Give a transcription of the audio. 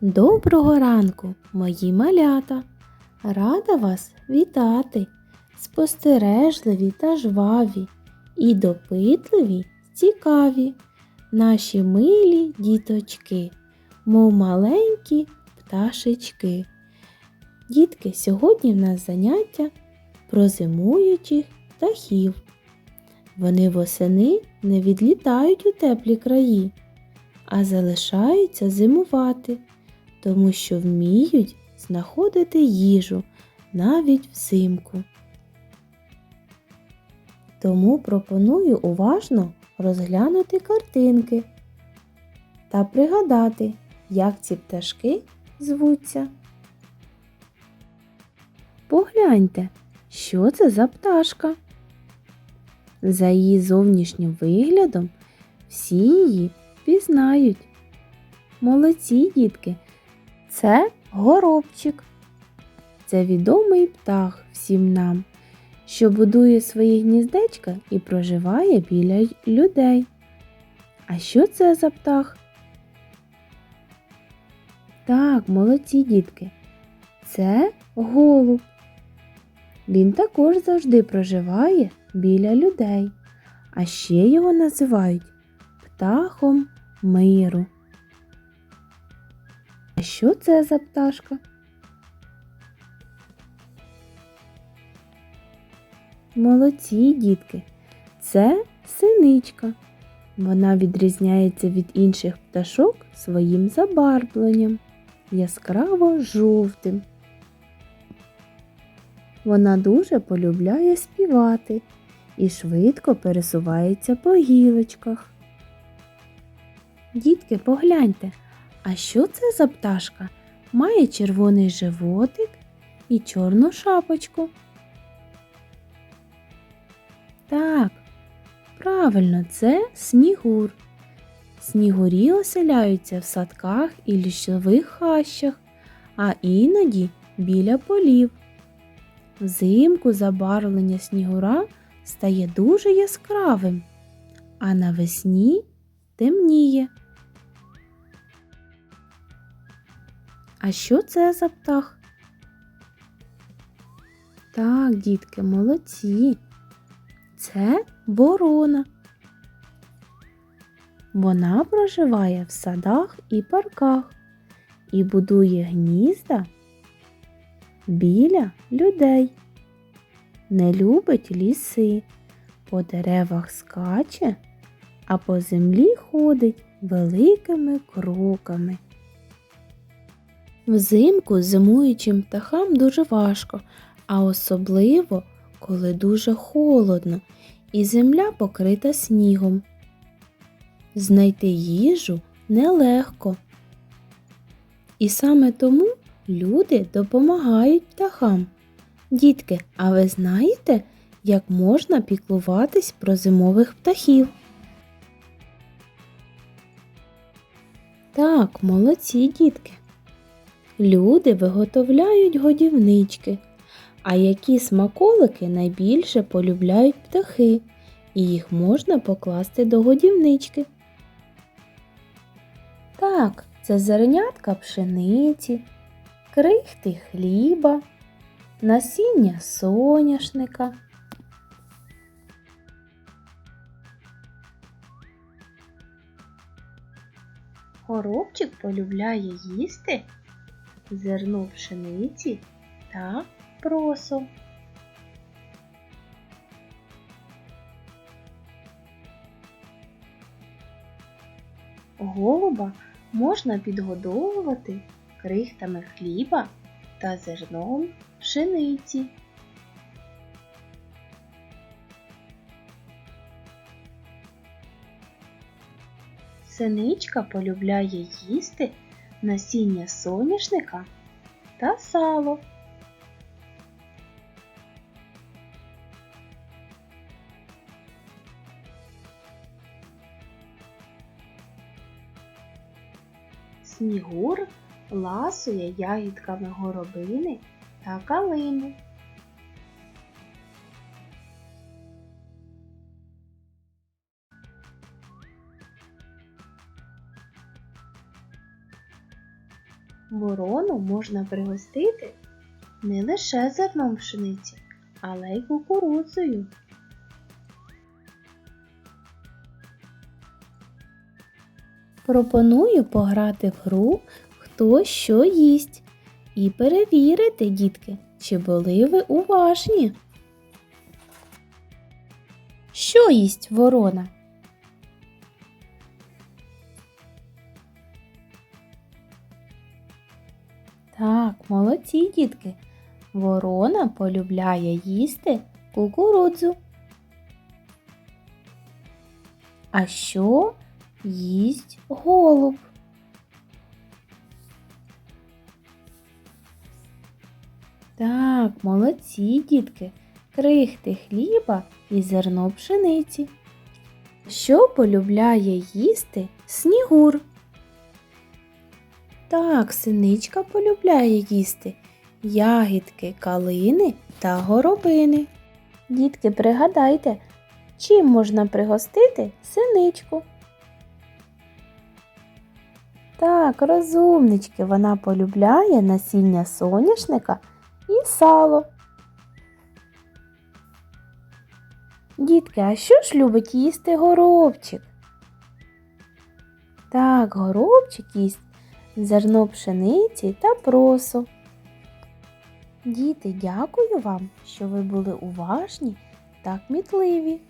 Доброго ранку, мої малята! Рада вас вітати, спостережливі та жваві, і допитливі, цікаві, наші милі діточки, мов маленькі пташечки. Дітки, сьогодні в нас заняття про зимуючих птахів. Вони восени не відлітають у теплі краї, а залишаються зимувати тому що вміють знаходити їжу навіть взимку. Тому пропоную уважно розглянути картинки та пригадати, як ці пташки звуться. Погляньте, що це за пташка. За її зовнішнім виглядом всі її пізнають. Молодці дітки, це горобчик. Це відомий птах всім нам, що будує свої гніздечка і проживає біля людей. А що це за птах? Так, молодці дітки. Це голуб. Він також завжди проживає біля людей, а ще його називають птахом миру. Що це за пташка? Молодці, дітки. Це синичка. Вона відрізняється від інших пташок своїм забарвленням яскраво жовтим. Вона дуже полюбляє співати і швидко пересувається по гілочках. Дітки, погляньте, а що це за пташка? Має червоний животик і чорну шапочку. Так, правильно, це снігур. Снігурі оселяються в садках і лісових хащах, а іноді біля полів. Взимку забарвлення снігура стає дуже яскравим, а навесні темніє. А що це за птах? Так, дітки, молодці. Це ворона. Вона проживає в садах і парках і будує гнізда біля людей. Не любить ліси, по деревах скаче, а по землі ходить великими кроками. Взимку зимуючим птахам дуже важко, а особливо, коли дуже холодно і земля покрита снігом. Знайти їжу нелегко. І саме тому люди допомагають птахам. Дітки, а ви знаєте, як можна піклуватись про зимових птахів? Так, молодці дітки. Люди виготовляють годівнички, а які смаколики найбільше полюбляють птахи, і їх можна покласти до годівнички. Так, це зернятка пшениці, крихти хліба, насіння соняшника. Горобчик полюбляє їсти зерно пшениці та просо. Голуба можна підгодовувати крихтами хліба та зерном пшениці. Синичка полюбляє їсти насіння соняшника та сало. Снігур ласує ягідками горобини та калини. Ворону можна пригостити не лише зерном пшениці, але й кукурудзою. Пропоную пограти в гру Хто що їсть і перевірити, дітки, чи були ви уважні. Що їсть ворона? Молодці, дітки. Ворона полюбляє їсти кукурудзу. А що їсть голуб? Так, молодці, дітки. Крихти хліба і зерно пшениці. Що полюбляє їсти снігур? Так, синичка полюбляє їсти ягідки, калини та горобини. Дітки, пригадайте, чим можна пригостити синичку? Так, розумнички, вона полюбляє насіння соняшника і сало. Дітки, а що ж любить їсти горобчик? Так, горобчик їсть зерно пшениці та просо. Діти, дякую вам, що ви були уважні та кмітливі.